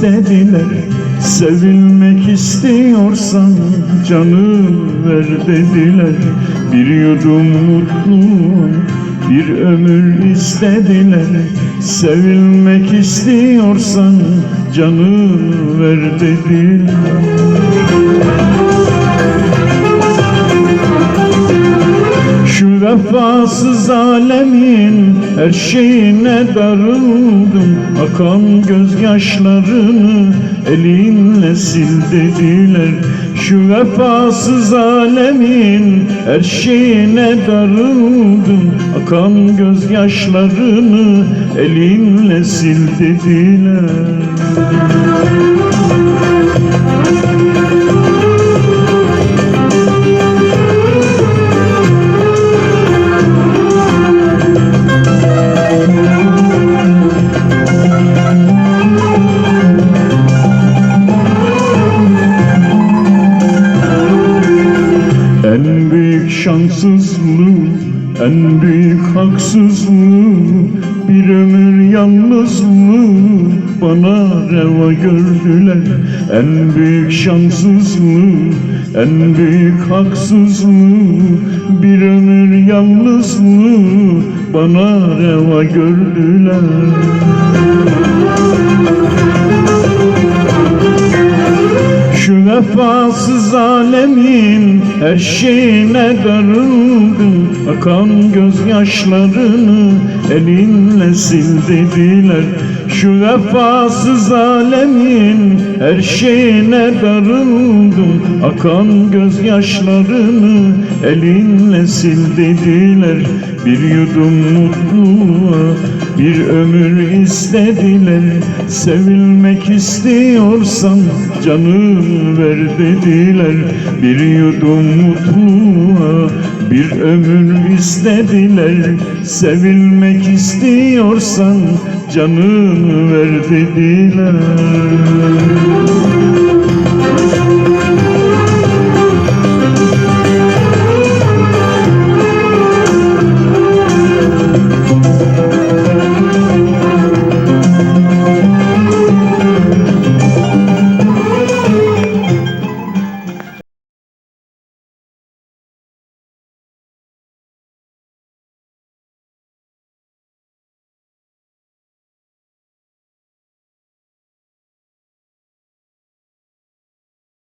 istediler. Sevilmek istiyorsan canı ver dediler. Bir yudum mutluluğa bir ömür istediler. Sevilmek istiyorsan canı ver dediler. Şu vefasız alemin her şeyine darıldım Akan gözyaşlarını elinle sil dediler. Şu vefasız alemin her şeyine darıldım Akan gözyaşlarını elinle sil dediler en büyük haksızlığı Bir ömür yalnızlığı bana reva gördüler. En büyük şanssızlığı, en büyük haksızlığı Bir ömür yalnızlığı bana reva gördüler vefasız alemin her şeyine darıldım. Akan gözyaşlarını elinle sil dediler Şu vefasız alemin her şeyine darıldım. Akan gözyaşlarını elinle sil dediler Bir yudum mutluluğa bir ömür istediler Sevilmek istiyorsan canı ver dediler. Bir yudum mutluluğa bir ömür istediler Sevilmek istiyorsan canı ver dediler